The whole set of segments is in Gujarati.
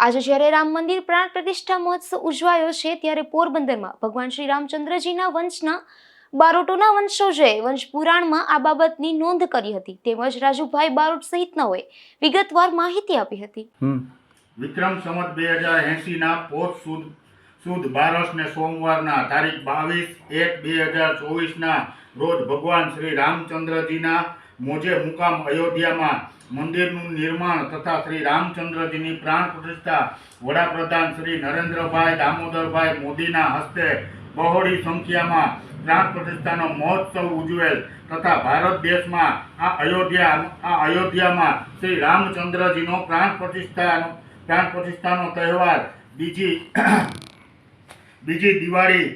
આજે જ્યારે રામ મંદિર પ્રાણ પ્રતિષ્ઠા મહોત્સવ ઉજવાયો છે ત્યારે પોરબંદરમાં ભગવાન શ્રી રામચંદ્રજીના વંશના બારોટોના વંશજોએ વંશ પુરાણમાં આ બાબતની નોંધ કરી હતી તેમજ રાજુભાઈ બારોટ સહિતનાઓએ વિગતવાર માહિતી આપી હતી. વિક્રમ સંવત બે હજાર એંશીના પોત સુદ સુદ બારસ ને સોમવારના તારીખ બાવીસ એક બે હજાર ચોવીસના રોજ ભગવાન શ્રી રામચંદ્રજીના મોજે મુકામ અયોધ્યામાં મંદિરનું નિર્માણ તથા શ્રી રામચંદ્રજીની પ્રાણ પ્રતિષ્ઠા વડાપ્રધાન શ્રી નરેન્દ્રભાઈ દામોદરભાઈ મોદીના હસ્તે બહોળી સંખ્યામાં પ્રાણ પ્રતિષ્ઠાનો મહોત્સવ ઉજવેલ તથા ભારત દેશમાં આ અયોધ્યા, આ અયોધ્યામાં શ્રી રામચંદ્રજીનો પ્રાણ પ્રતિષ્ઠાનો પ્રાણ પ્રતિષ્ઠાનો તહેવાર બીજી બીજી દિવાળી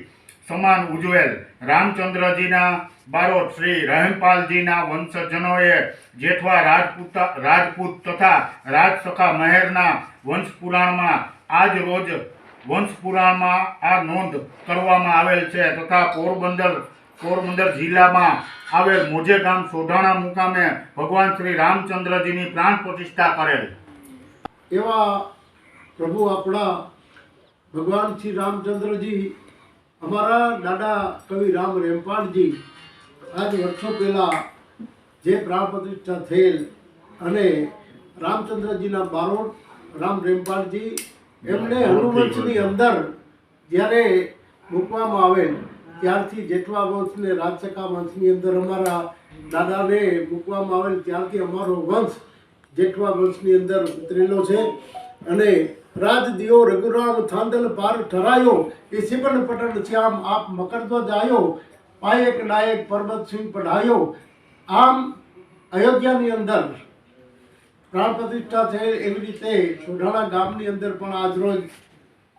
સમાન ઉજવેલ રામચંદ્રજીના બારોટ શ્રી રહેમપાલજીના વંશજનોએ જેઠવા રાજપૂત રાજપૂત તથા રાજસખા મહેરના વંશપુરાણમાં આજ રોજ વંશપુરાણમાં આ નોંધ કરવામાં આવેલ છે તથા પોરબંદર પોરબંદર જિલ્લામાં આવેલ મોજે ગામ સોઢાણા મુકામે ભગવાન શ્રી રામચંદ્રજીની પ્રાણ પ્રતિષ્ઠા કરેલ. એવા પ્રભુ આપણા ભગવાન શ્રી રામચંદ્રજી અમારા દાદા કવિ રામ રેમપાળજી આજ વર્ષો પહેલાં જે પ્રાણ પ્રતિષ્ઠા થયેલ અને રામચંદ્રજીના બારોટ રામ રેમપાળજી એમને હનુવંશની અંદર જ્યારે મૂકવામાં આવેલ ત્યારથી જેઠવા વંશને રાજસખા રાજસકા વંશની અંદર અમારા દાદાને મૂકવામાં આવેલ ત્યારથી અમારો વંશ જેઠવા વંશની અંદર ઉતરેલો છે. અને રાજ દિયો રઘુરામ થાંદલ પાર ઠરાયો એ સિમન પટન શ્યામ આપ મકરધ્વજ આવ્યો પાયક નાયક પર્વત સિંહ પઢાયો. આમ અયોધ્યાની અંદર પ્રાણ પ્રતિષ્ઠા થયેલ એવી રીતે સોઢાણા ગામની અંદર પણ આજરોજ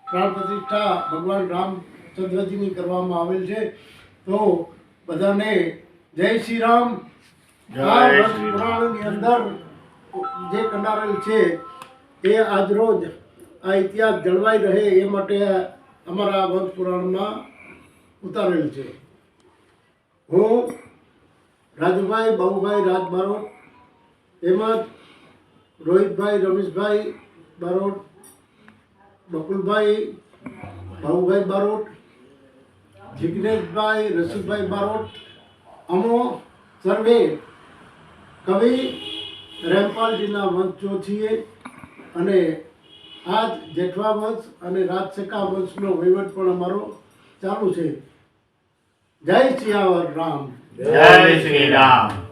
પ્રાણ પ્રતિષ્ઠા ભગવાન રામચંદ્રજીની કરવામાં આવેલ છે. તો બધાને જય શ્રી રામ. જય પુરાણની અંદર જે કંડારેલ છે એ આજરોજ આ ઇતિહાસ જળવાઈ રહે એ માટે અમારા વંશ પુરાણમાં ઉતારેલ છે. હું રાજુભાઈ, બાબુભાઈ રાજ બારોટ તેમજ રોહિતભાઈ, રમેશભાઈ બારોટ, બકુલભાઈ ભાઉભાઈ બારોટ, જિગ્નેશભાઈ રસિકભાઈ બારોટ, અમો સર્વે કવિ રેમપાલજીના વંશો છીએ. અને આ જેઠવા વંશ અને રાજસકા વંશનો વહીવટ પણ અમારો ચાલુ છે. જય સિયાવર રામ. જય શ્રી રામ.